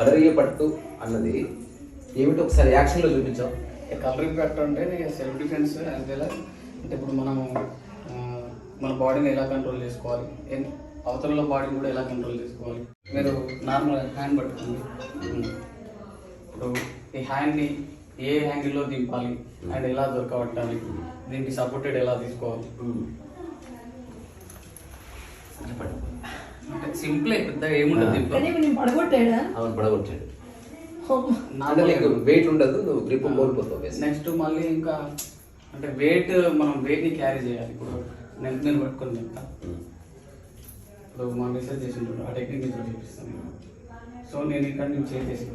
కడరియ పట్టు అన్నది ఏమిటి ఒకసారి యాక్షన్లో చూపించాం కలరింగ్ పెట్టంటే సెల్ఫ్ డిఫెన్స్ యాజ్ వెల్ అంటే ఇప్పుడు మనము మన బాడీని ఎలా కంట్రోల్ చేసుకోవాలి? అవతల బాడీని కూడా ఎలా కంట్రోల్ చేసుకోవాలి? మీరు నార్మల్ హ్యాండ్ పట్టుకోండి. ఉమ్. ఇప్పుడు ఈ హ్యాండ్ని ఏ యాంగిల్లో దింపాలి? అండ్ ఎలా దొరకబట్టాలి? దీనికి సపోర్టెడ్ ఎలా తీసుకోవాలి? అంటే సింపుల్ పెద్దగా ఏముండదు నేను పడగొట్టాడా? అవును పడగొట్టాడు. అంటే నీకు వెయిట్ ఉండదు నువ్వు గ్రిప్ కోల్పోతావు నెక్స్ట్ మళ్ళీ ఇంకా అంటే వెయిట్ మనం వెయిట్ని క్యారీ చేయాలి. ఇప్పుడు నేను నేను పట్టుకొని చెప్తా. ఇప్పుడు మనం రీసెర్చ్ చేసింటాడు ఆ టెక్నిక్ మీకు చూపిస్తాను నేను. సో నేను ఇక్కడ నుంచి చేసి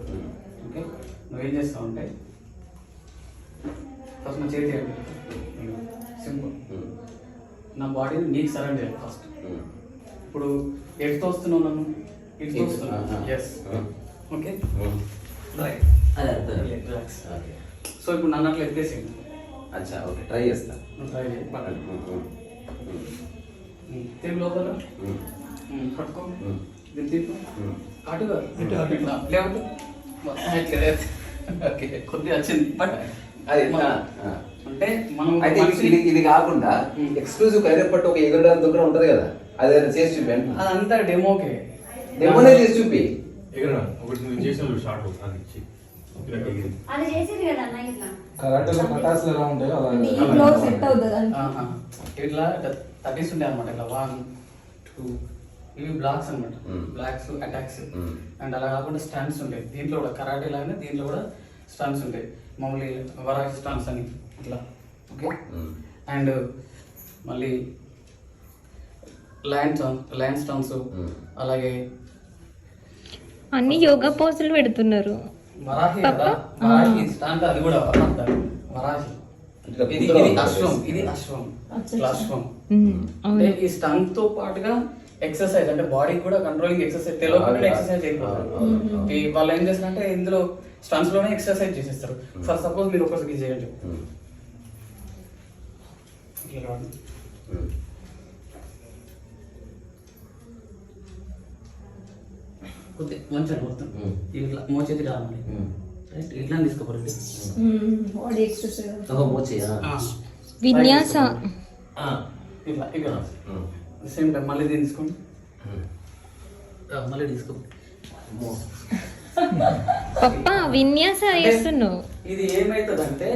ఓకే నువ్వేం చేస్తావు అంటే ఫస్ట్ నా చేతి సింపుల్ నా బాడీని నీకు సరెండర్ చేయాలి ఫస్ట్ ఇప్పుడు ఎటు వస్తున్నావు నన్ను. ఎస్. ఓకే? అది అర్థం. Relax okay. సో ఇప్పుడు నన్ను అట్లా ఎత్తేసింది అచ్చా ఓకే ట్రై చేస్తా. ట్రై చేయి పక్కన. లోపల. పట్టుకో. అటుగా ఇటు అటు. ఇట్లా. ఓకే కొద్దిగా వచ్చింది. బట్ అది. అంటే మనం అయితే ఇది- కాకుండా. ఎక్స్క్లూజివ్ కైరప్ పట్టు ఒక ఎగురడానికి దుగ్గరం ఉంటది కదా. అది చేసి చూపి. అదంతా డెమోకే. డెమోనే చేసి చూపి. ఎగరడా ఒకటి నువ్వు చేసిన షార్ట్ అది ఇచ్చి. అది చేసేది కదా అన్న ఇట్లా. కరాటేలో కటాసులు ఎలా ఉంటాయో అలా నీ ఫ్లో సెట్ అవుతుంది. ఇట్లా థర్టీస్ ఉంటాయి అనమాట ఇట్లా వన్ టూ ఇవి బ్లాక్స్ అనమాట మ్మ్. Blocks attacks. అండ్ అలా కాకుండా స్టన్స్ ఉంటాయి. దీంట్లో కూడా కరాటే లాగానే దీంట్లో కూడా స్టన్స్ ఉంటాయి. మామూలు వరాకి స్టన్స్ అని ఇట్లా. ఓకే. అండ్ మళ్ళీ ల్యాండ్ ల్యాండ్ స్టన్స్. అలాగే అన్ని యోగా పోజులు పెడుతున్నారు. వరాహి కదా? వరాహి స్టాంట్ అది కూడా అంటే ఇది ఇది. అశ్వం ఇది అశ్వం. అశ్వం అంటే ఈ స్టంట్తో పాటుగా ఎక్సర్సైజ్ అంటే బాడీ కూడా కంట్రోలింగ్ ఎక్సర్సైజ్ తెలియకుండా ఎక్సర్సైజ్ అయిపోతుంది వాళ్ళు ఏం చేస్తారంటే ఇందులో స్టంట్స్లోనే ఎక్సర్సైజ్ చేసేస్తారు ఫర్ సపోజ్ మీరు ఒకరికి చేయండి. ఉమ్. ఇట్లా కాదు. ఉమ్. కొద్దిగా మంచిగా మొత్తం. ఇట్లా మోచేతి. రైట్ ఇట్లా మోచేయా? విన్యాస ఆ. ఇట్లా ఇక్కడ. సేమ్ టైం మళ్ళీ తీసుకోండి మళ్ళీ తీసుకో అమ్మో. పప్ప విన్యాస చేస్తున్నావు ఇది ఏమైతుందంటే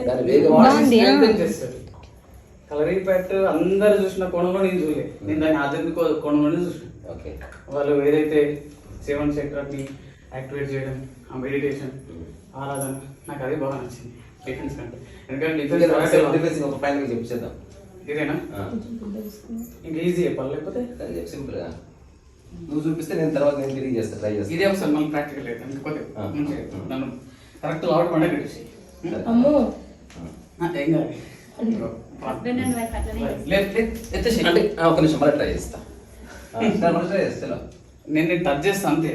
కలరింగ్ ప్యాట్ అందరు చూసిన కోణంలో నేను చూడలే నేను దాన్ని ఆధ్యాత్మిక కోణంలోనే చూసిన ఓకే వాళ్ళు ఏదైతే సెవెన్ సెక్టర్ని యాక్టివేట్ చేయడం ఆ మెడిటేషన్ ఆరాధన నాకు అదే బాగా నచ్చింది. డిఫెన్స్ కంటే. ఎందుకంటే డిఫెన్స్ సెల్ఫ్ డిఫెన్స్ ఒక ఫైనల్ చెప్పి చేద్దాం ఇదేనా. ఇంకా ఈజీ చెప్పాలి లేకపోతే? అది చెప్పు సింపుల్గా. నువ్వు చూపిస్తే నేను తర్వాత నేను తిరిగి చేస్తాను ట్రై చేస్తాను ఇదే ఒకసారి మళ్ళీ ప్రాక్టికల్ అయితే నన్ను కరెక్ట్ లావుడ్ పెట్టేసి అమ్మో. ఏం కాదు లేదు ఎత్తేసి అంటే ఒక నిమిషం మళ్ళీ ట్రై చేస్తా. మళ్ళీ ట్రై చేస్తా నేను నేను టచ్ చేస్తా అంతే.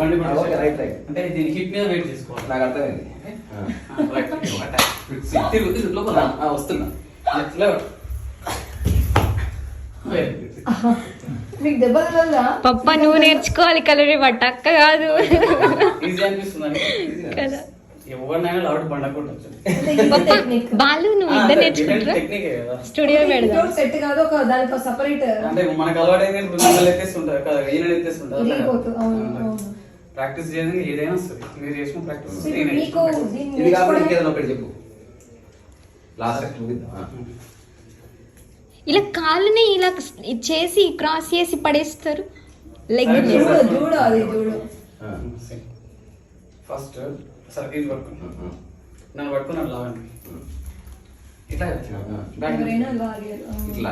బండి. అంటే దీని హిట్ మీద వెయిట్ చేసుకోవాలి. నాకు అర్థమైంది. వస్తున్నా. మీకు దెబ్బ పప్ప నువ్వు నేర్చుకోవాలి కలరీ పట్ట అక్క కాదు. ఈజీ అనిపిస్తుంది కదా. ఎవరినైనా టెక్నిక్ బాలు నువ్వు ఇద్దరు నేర్చుకుంటారా స్టూడియో పెడదాం. సెట్ కాదు ఒక దానికి సపరేట్ అంటే మనకు మిమ్మల్ని ఎత్తేస్తుంటారు కదా? ఈయన ఎత్తేస్తుంటారు. ప్రాక్టీస్ చేయడానికి ఏదైనా వస్తుంది మీరు చేసిన ప్రాక్టీస్ ఇది కాకుండా ఇంకేదైనా ఒకటి చెప్పు. లాస్ట్. ఇలా కాళ్ళని ఇలా చేసి క్రాస్ చేసి పడేస్తారు? లెగ్ జూడో జూడో అది ఆ. ఫస్ట్ సరే ఇది పట్టుకున్నా ఉమ్. నన్ను పట్టుకున్నాను లాగండి ఇట్లా. ఇట్లా.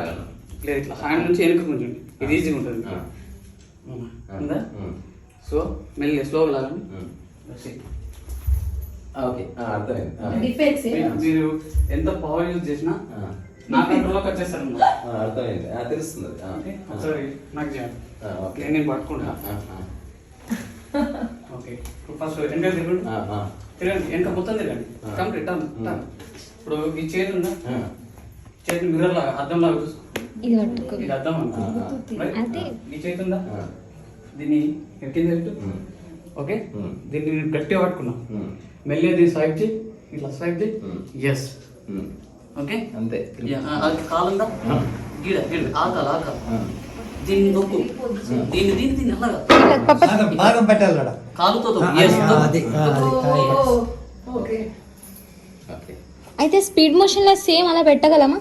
లేదు ఇట్లా. హ్యాండ్ నుంచి వెనుక కొంచెం. ఇది ఈజీగా ఉంటుంది. ఆ. అవునా? ఆ. ఉందా. సో మెల్లి స్లోగా లాగండి. ఓకే ఆ, అర్థమైంది. మీరు- ఎంత పవర్ యూజ్ చేసినా ఆ. నా కంట్రోల్లోకి వచ్చేస్తాను అర్థమైంది. తెలుస్తుంది. నాకు చేయండి. నేను పట్టుకుంటా. ఓకే ఇప్పుడు ఫస్ట్ వెనక తిరగండి ఆ, ఆ. తిరగండి వెనక మొత్తం తిరగండి ఆ. కంప్లీట్ టర్న్ టర్న్ ఇప్పుడు ఈ చేతి ఉందా ఆ. చేతి మిర్రర్ లాగా అద్దం లాగా చూసుకో ఇది పట్టుకో ఇది అద్దం ఆ? ఆ. ఈ చేతి ఉందా ఆ. దీన్ని కింద. ఓకే. దీన్ని నేను గట్టిగా పట్టుకున్నా. మెల్లిగా దీన్ని స్వైప్ చేయి ఇట్లా స్వైప్ చేయి. ఎస్. ఓకే అంతే ఆ, అది కాలుందా గీడ గీడ ఆకాలి ఆకాలి ఆ. దీన్ని నొక్కు. దీన్ని దీన్ని దీన్ని అలాగా ఇలా పప్ప భాగం పెట్టాలి. కాలుతో అయితే స్పీడ్ మోషన్లో సేమ్ అలా పెట్టగలమా?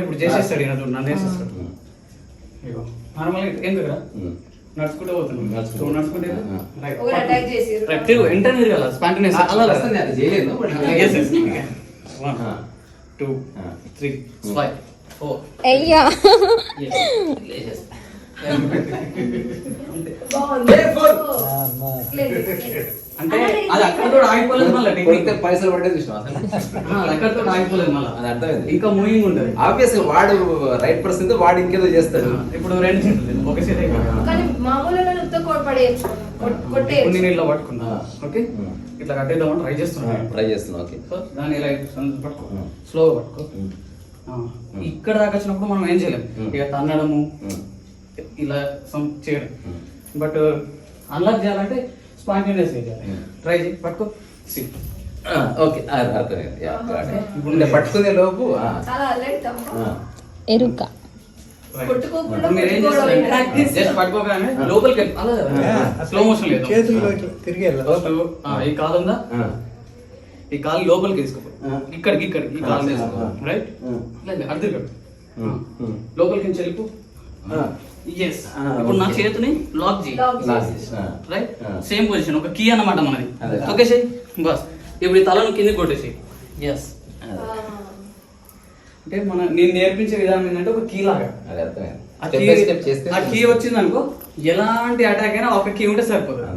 ఇప్పుడు చేసేస్తాడు ఈయన చూడు నన్ను వేసేస్తాడు. ఉమ్. ఇగో నార్మల్గా ఏం దగ్గర? ఉమ్. నడుచుకుంటూ పోతున్నాం. నడుచుకుంటూ. రైట్. తిరుగు ఎంటర్ అలా వస్తుంది, అది చేయలేదు. టూ. త్రీ ఫైవ్ అయ్యా లేదు. అంటే అది అక్కడతో ఆగిపోలేదు మళ్ళీ పైసలు అసలు? అది అక్కడతో ఆగిపోలేదు మళ్ళీ. అది అర్థమైంది. ఇంకా మూవింగ్ ఉంటుంది. ఆబ్వియస్ వాడు రైట్ పర్సన్ వాడు ఇంకేదో చేస్తాడు. ఇప్పుడు రెండు ఒక నేను ఇలా పట్టుకున్నా. ఓకే. ఇట్లా కట్టేద్దామని ట్రై చేస్తున్నాను ట్రై చేస్తున్నా ఓకే. దాన్ని ఇలా పట్టుకో. స్లోగా. ఇక్కడ దాకా వచ్చినప్పుడు మనం ఏం చేయలేం. ఇక తన్నడము. ఇలా some చేయడం. బట్ అన్లాక్ చేయాలంటే స్పాంటేనియస్ చేయాలి. ట్రై చేయి పట్టుకో. సి. ఓకే. అర్థమైంది. పట్టుకునే లోపు. ఎరుక. లోపలికి స్లో మోషన్ లేదు. ఈ ఆ. ఈ కాలు లోపలికి తీసుకో ఆ. ఇక్కడికి ఇక్కడికి ఈ కాలు. రైట్. లేదు అర్థం కాదు. లోపలికి నుంచి వెళ్ళిపో. ఎస్ ఇప్పుడు నా. చేతిని లాక్ చేయి. రైట్. సేమ్ పొజిషన్ ఒక కీ అన్నమాట మనది. ఓకే చేయి బస్ ఇప్పుడు ఈ తలను కింద కొట్టేసి ఎస్ అంటే మన నేను నేర్పించే విధానం ఏంటంటే ఒక కీ లాగా. అది అర్థమైంది. ఆ స్టెప్ కీ బై స్టెప్ చేస్తే ఆ కీ వచ్చింది అనుకో ఎలాంటి అటాక్ అయినా ఒక కీ ఉంటే సరిపోతుంది.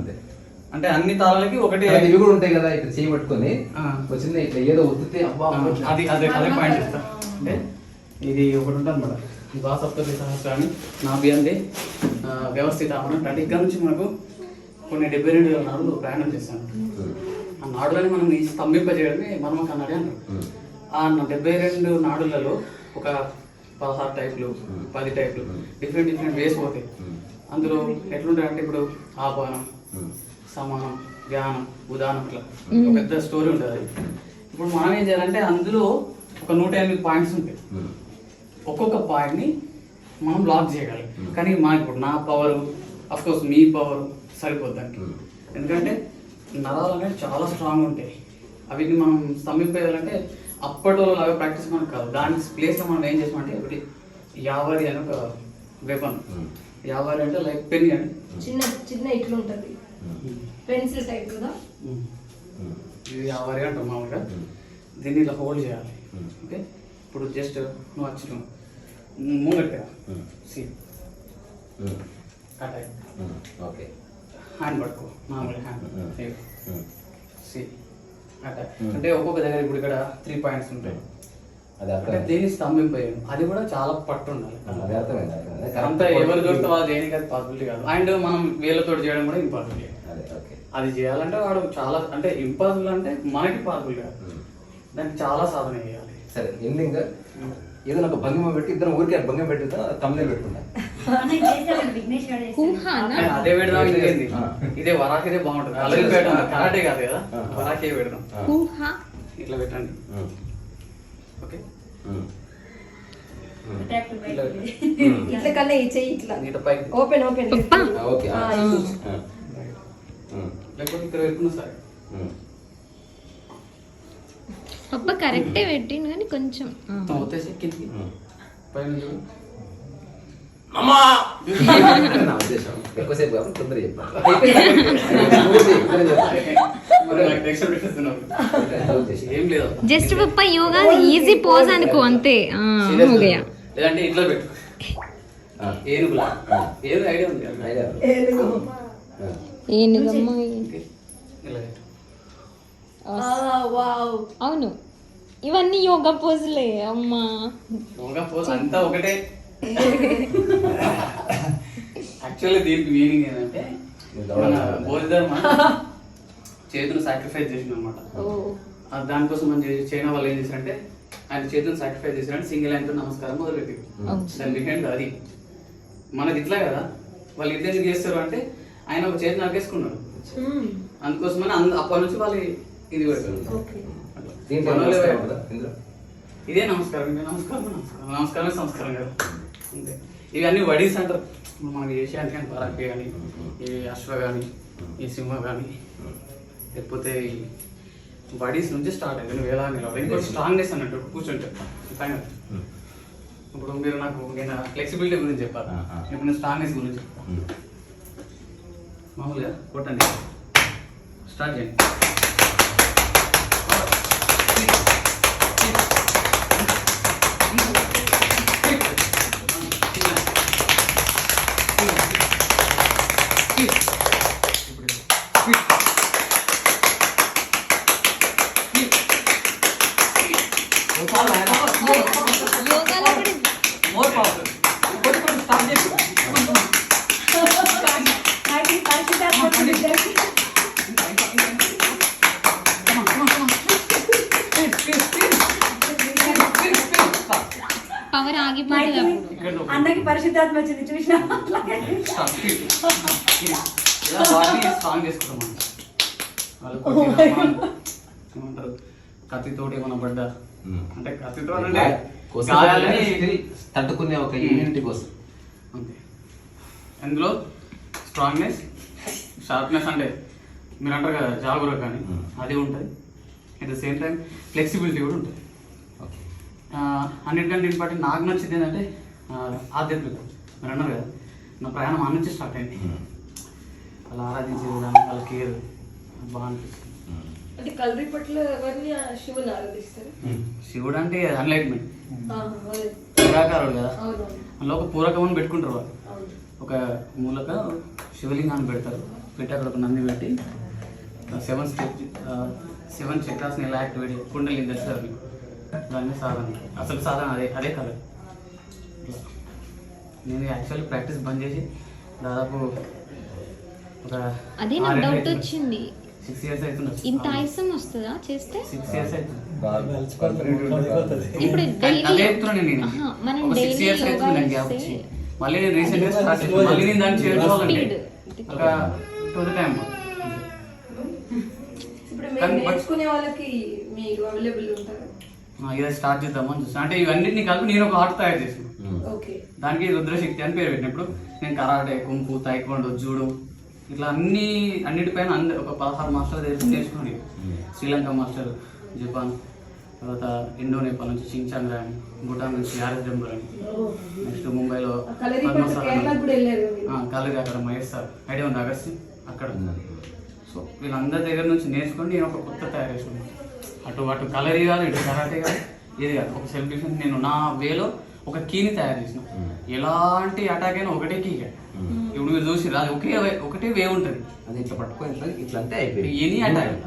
అంటే అన్ని తాళాలకి ఒకటి ఇవి కూడా ఉంటాయి కదా ఇట్లా చేయి పట్టుకొని. ఆ. వచ్చింది ఇట్లా? ఏదో ఒత్తితే అబ్బా అది అదే అదే పాయింట్ చెప్తా అంటే ఇది ఒకటి ఉంటుంది మేడం. ద్వా సప్తతి సహస్రాన్ని నా బియంది వ్యవస్థిత అంటే ఇక్కడ నుంచి మనకు కొన్ని డెబ్బై రెండు వేల నాడులు ప్రయాణం చేశాను ఆ నాడులని మనం ఈ స్తంభింపజేయడమే మర్మ కన్నడి అంటారు ఆ డెబ్బై రెండు నాడులలో ఒక పదహారు టైపులు పది టైపులు డిఫరెంట్ డిఫరెంట్ వేస్ పోతాయి. అందులో ఎట్లుంటాయి అంటే ఇప్పుడు ఆపానం సమానం ధ్యానం ఉదాహరణ ఇట్లా ఒక పెద్ద స్టోరీ ఉంటుంది. ఇప్పుడు మనం ఏం చేయాలంటే అందులో ఒక నూట ఎనిమిది పాయింట్స్ ఉంటాయి. ఒక్కొక్క పాయింట్ని మనం లాక్ చేయగలం. కానీ మాకు ఇప్పుడు నా పవర్ అఫ్ కోర్స్ మీ పవర్ సరిపోద్ది దానికి. ఎందుకంటే నరాలు అనేవి చాలా స్ట్రాంగ్ ఉంటాయి. అవిని మనం స్తంభింపేయాలంటే అప్పటి లాగా ప్రాక్టీస్ మనకు కాదు. దాని ప్లేస్లో మనం ఏం చేసామంటే ఒకటి యావరి అని ఒక వెపన్ యావరి అంటే లైక్ పెన్ అండి చిన్న చిన్న ఇట్లు ఉంటది. పెన్సిల్ టైప్ కదా? ఇది యావరి అంటాం మామూలుగా దీన్ని ఇలా హోల్డ్ చేయాలి. ఓకే ఇప్పుడు జస్ట్ నువ్వు వచ్చినావు ముంగట్గా. See attack okay. హ్యాండ్ పట్టుకో. మామూలు హ్యాండ్. సి అటాక్ అంటే ఒక్కొక్క దగ్గర ఇప్పుడు ఇక్కడ త్రీ పాయింట్స్ ఉంటాయి. అది అంటే దేని స్తంభింపేయను అది కూడా చాలా పట్టు ఉండాలి. అంతా ఎవరు దొరుకుతావో అది దేనికి అది పాసిబిలిటీ కాదు. అండ్ మనం వేలతో చేయడం కూడా ఇంపాసిబిలిటీ అదే చేయాలంటే వాడు చాలా అంటే ఇంపాసిబుల్ అంటే మనకి పాసిబుల్ కాదు. దానికి చాలా సాధన చేయాలి. సరే ఎండింగ్ ఏదైనా ఒక భంగిమ పెట్టి ఇద్దరం ఊరికే భంగిమ పెట్టుదా తమ్మునే పెట్టుకుంటా. అదే పెడదాం. ఇదే వరాకి బాగుంటుంది. అలాగే పెట్టడం. కరాటే కాదు కదా. వరాకే పెడదాం ఇట్లా పెట్టండి. ఓకే. ఇట్లా కన్నా ఇట్లా ఓపెన్ ఓపెన్. ఓకే. ఆ, లేకపోతే ఇక్కడ పెట్టుకున్నా సరే అబ్బ కరెక్టే కానీ కొంచెం. కిందికి. పైన జస్ట్ పప్ప యోగా ఈజీ పోజ్ అనుకో అంతే. లేదంటే ఇంట్లో పెట్టు. ఏనుగులా? ఏనుగు ఐడియా ఉంది. ఏనుగమ్మ అవును. ఇవన్నీ యోగా పోజులే అమ్మా. యోగా పోజ్ అంతా ఒకటే. యాక్చువల్లీ దీనికి మీనింగ్ ఏంటంటే మన బౌద్ధధర్మ చేతులు సాక్రిఫైస్ చేసిన అనమాట ఓ దానికోసం మన చైనా వాళ్ళు ఏం చేశారంటే ఆయన చేతులు సాక్రిఫైస్ చేశారంటే సింగిల్ హ్యాండ్తో నమస్కారం మొదలుపెట్టి దాని బిహైండ్ అది మనకి ఇట్లా కదా వాళ్ళు ఇట్లా ఎందుకు చేస్తారు అంటే ఆయన ఒక చేతి నరికేసుకున్నాడు అందుకోసమని అంద అప్పటి నుంచి వాళ్ళు ఇది అట్లా. దీంట్లో నమస్కారం? ఇందులో? ఇదే నమస్కారం ఇదే నమస్కారం నమస్కారం. నమస్కారమే సంస్కారం కదా. అంతే. ఇవన్నీ వడీస్ అంటారు మనకి ఏషియానికి కానీ పరాకి కానీ ఈ అశ్వ కానీ ఈ సింహ కానీ లేకపోతే ఈ వడీస్ నుంచి స్టార్ట్ అయింది నువ్వు ఎలా ఇంకోటి స్ట్రాంగ్నెస్ అన్నట్టు కూర్చుంటే పైన ఇప్పుడు మీరు నాకు నేను ఫ్లెక్సిబిలిటీ గురించి చెప్పాలి. ఇప్పుడు నేను స్ట్రాంగ్నెస్ గురించి చెప్తాను మామూలుగా కొట్టండి. స్టార్ట్ చేయండి యోగాలో కూడా మోర్ పవర్ కొట్టు కొట్టు స్టార్ట్ చేసి వాటికి పరిశుద్ధాత్మ ఇద్దరికి పవర్ ఆగిపోతుంది అన్నకి పరిశుద్ధాత్మ వచ్చింది చూసినా? ఏమంటారు? కత్తితోటి ఏమైనా పడ్డా? అంటే కత్తితో అంటే తట్టుకునే ఒక ఇమ్యూనిటీ కోసం. అంతే. అందులో స్ట్రాంగ్నెస్ షార్ప్నెస్ అంటే మీరు అంటారు కదా జాగుర కానీ Hmm. అది ఉంటుంది. At the same time flexibility కూడా ఉంటుంది. ఓకే అన్నిటికంటే ఇంపార్టెంట్. నాకు నచ్చింది ఏంటంటే ఆ, ఆధ్యాత్మికత మీరు అన్నారు కదా నా ప్రయాణం ఆ నుంచి స్టార్ట్ అయింది. వాళ్ళు ఆరాధించే విధానం వాళ్ళ కేర్ బాగా అనిపిస్తుంది. అంటే కలరీ పట్ల ఎవరిని ఆ శివుని ఆరాధిస్తారు? శివుడు అంటే అన్లైట్మెంట్. నిరాకారుడు కదా. అందులో ఒక పూరకమని పెట్టుకుంటారు వాళ్ళు. అవును. ఒక మూలక శివలింగాన్ని పెడతారు. పెట్టి అక్కడ ఒక నంది పెట్టి సెవెన్ స్టెప్ సెవెన్ చక్రాస్ని ఎలా యాక్టివేట్ చేయాలి? కుండలిని తెలుసు అవి దాన్ని సాధన. అసలు సాధన అదే అదే కలర్ నేను యాక్చువల్లీ ప్రాక్టీస్ బంద్ చేసి దాదాపు ఒక అదే నాకు డౌట్ వచ్చింది. సిక్స్ ఇయర్స్ అవుతుంది. ఇంత ఆయాసం వస్తుందా చేస్తే? సిక్స్ ఇయర్స్ అవుతుంది. ఇప్పుడు అదే చెప్తున్నాను నేను. మనం సిక్స్ ఇయర్స్ అవుతుంది నాకు గ్యాప్ వచ్చి మళ్ళీ నేను రీసెంట్గా స్టార్ట్ చేసాను మళ్ళీ నేను దాన్ని చేరుకోవాలంటే. ఒక టూ ద టైం కానీ నేర్చుకునే వాళ్ళకి మీరు అవైలబుల్ ఉంటారా. ఇదే స్టార్ట్ చేద్దామని చూస్తాను అంటే ఇవన్నిటిని కలిపి నేను ఒక ఆర్ట్ తయారు చేసాను ఓకే. దానికి రుద్రశక్తి అని పేరు పెట్టినప్పుడు నేను కరాటే కుంపు తైక్వాండో జూడో ఇట్లా అన్ని అన్నిటిపైన అంద ఒక పదహారు మాస్టర్ దగ్గర నేర్చుకుని శ్రీలంక మాస్టర్ జపాన్ తర్వాత ఇండో నేపాల్ నుంచి షించాంగ్ రాని భూటాన్ నుంచి ఆర్ఎస్ జంబు రాని నెక్స్ట్ ముంబైలో కలరీ అక్కడ మహేష్ సార్. ఐడియా ఉంది అగర్స్ అక్కడ. సో వీళ్ళందరి దగ్గర నుంచి నేర్చుకొని నేను ఒక కొత్త తయారు చేసుకున్నాను. అటు అటు కలరీ కాదు ఇటు కరాటే కాదు ఇది కాదు. ఒక సెల్ఫ్ డిఫెన్స్ నేను నా వేలో ఒక కీని తయారు చేసిన. ఎలాంటి అటాక్ అయినా ఒకటే కీ ఇప్పుడు మీరు చూసి అది ఒకే ఒకటే వే ఉంటుంది. అది ఇట్లా పట్టుకొని ఇట్లా అంటే అయిపోయింది. Any attack.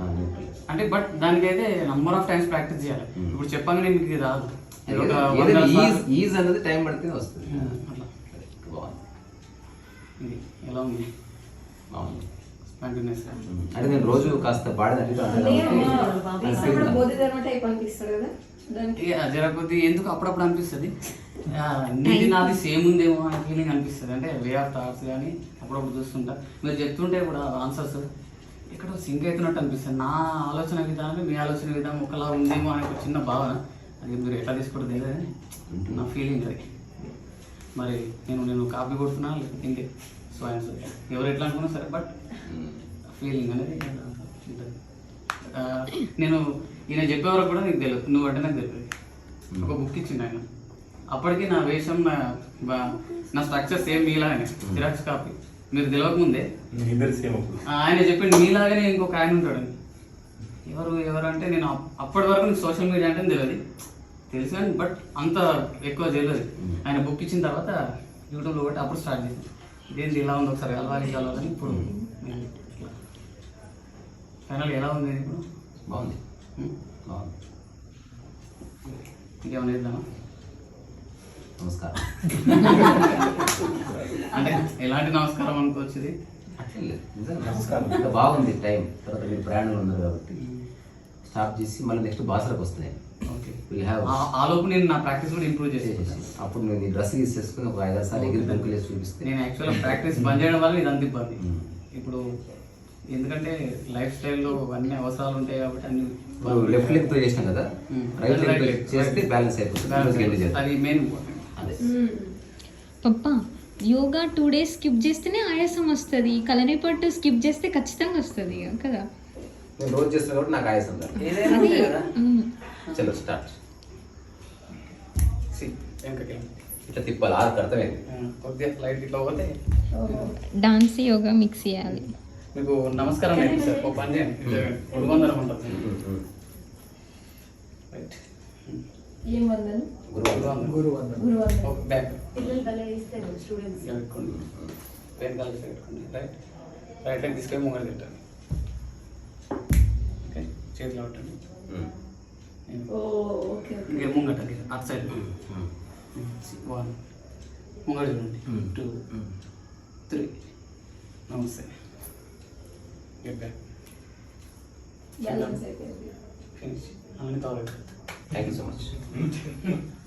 అంటే బట్ దానికైతే నంబర్ ఆఫ్ టైమ్స్ ప్రాక్టీస్ చేయాలి. ఇప్పుడు చెప్పంగానే మీకు ఇది రాదు. ఈజ్ అనేది టైం పడితే వస్తుంది. అట్లా. ఎలా ఉంది? బాగుంది. కంటిన్యూస్ అంటే నేను రోజు కాస్త బాడీ తగ్గుతా అన్నయ్య, మా తీసిన కూడా బోధిధర్మ టైప్ అనిపిస్తారు కదా. దానికి ఇక జర కొద్ది ఎందుకు అప్పుడప్పుడు అనిపిస్తుంది? నీది నాది సేమ్ ఉందేమో అనే ఫీలింగ్ అనిపిస్తుంది. అంటే వే ఆఫ్ థాట్స్ కానీ అప్పుడప్పుడు చూస్తుంటా. మీరు చెప్తుంటే కూడా ఆన్సర్స్ ఇక్కడ సింక్ అవుతున్నట్టు అనిపిస్తుంది. నా ఆలోచన విధానం మీ ఆలోచన విధానం ఒకలా ఉందేమో అనే ఒక చిన్న భావన. అది మీరు ఎట్లా తీసుకోవడం తెలియదు నా ఫీలింగ్ అది. మరి నేను నేను కాపీ కొడుతున్నా లేకపోతే ఇంకే సో ఆన్సర్ ఎవరు ఎట్లా అనుకున్నా సరే బట్ ఫీలింగ్ అనేది నేను ఈయన చెప్పే వరకు కూడా నీకు తెలియదు నువ్వు అంటే నాకు తెలియదు ఒక బుక్ ఇచ్చిండు ఆయన. అప్పటికి నా వేషం నా నా స్ట్రక్చర్ సేమ్ మీలాగానే జిరాక్స్ కాపీ మీరు తెలియక ముందే ఇద్దరు సేమ్ అప్పుడు. ఆ, ఆయన చెప్పిండు మీలాగానే ఇంకొక ఆయన ఉంటాడు. ఎవరు ఎవరు అంటే నేను అప్- అప్పటి వరకు నీకు సోషల్ మీడియా అంటే తెలియదు తెలుసు కానీ బట్ అంత ఎక్కువ తెలియదు ఆయన బుక్ ఇచ్చిన తర్వాత యూట్యూబ్లో ఒకటి అప్పుడు స్టార్ట్ చేసాను ఇదేంటి ఇలా ఉంది ఒకసారి కలవాలి కలవాలని ఇప్పుడు. ఫైనల్ ఎలా ఉంది? ఇప్పుడు బాగుంది. ఉం? బాగుంది. ఇంకేమైనా ఇద్దామా నమస్కారం. అంటే ఎలాంటి నమస్కారం లేదు. నిజంగా నమస్కారం. ఇంకా బాగుంది టైం. తర్వాత మీరు ప్రయాణంలో ఉన్నారు కాబట్టి. స్టాప్ చేసి మళ్ళీ నెక్స్ట్ బాసరకు వస్తాయి. ఆ- లోపు నేను నా ప్రాక్టీస్ కూడా ఇంప్రూవ్ చేసేసాను అప్పుడు నేను ఈ డ్రెస్ తీసేసుకుని ఒక ఐదారు సార్లు ఎగిరి దుంకులు వేసి చూపిస్తే నేను యాక్చువల్గా ప్రాక్టీస్ బంద్ చేయడం వల్ల ఇది అంత ఇబ్బంది ఉం. ఇప్పుడు ఎందుకంటే లైఫ్ స్టైల్లో అన్ని అవసరాలు ఉంటాయి కాబట్టి అన్ని లెఫ్ట్ లెగ్తో చేసినాం కదా. Right leg. చేస్తే బ్యాలెన్స్ అయిపోతుంది. అది మెయిన్ అదే. పప్పా యోగా టూ డేస్ స్కిప్ చేస్తేనే ఆయాసం వస్తుంది. కలరీ పట్టు స్కిప్ చేస్తే ఖచ్చితంగా వస్తుంది కదా? నేను రోజు చేస్తున్నా కాబట్టి నాకు ఆయాసం. చలో స్టార్ట్ సి ఇట్లా తిప్పాలి ఆరు అర్థమైంది కొద్దిగా లైట్ ఇట్లా పోతే డాన్స్ యోగా మిక్స్ చేయాలి మీకు నమస్కారం లేదు సార్ ఒక పని చేయండి గురువందరం ఉంటుంది రైట్ ఏం వందలు గురువందరం గురువు అన్న గురు వందలు ఓకే బ్యాక్ పిల్లలు భలే ఇస్తారు స్టూడెంట్స్ ఇలా పెట్టుకోండి పెయిన్ కలిసి పెట్టుకోండి రైట్ రైట్ లెగ్ తీసుకొని ముంగడు తింటాను ఓకే చేతిలో పెట్టండి నేను ఓ ఓకే ఓకే ఇంకే ముంగట అటు సైడ్ వన్. ముంగడు చూడండి. టూ. త్రీ. నమస్తే. గెట్ బ్యాక్ ఫినిష్ అన్ని తాగలేదు థ్యాంక్ యూ సో మచ్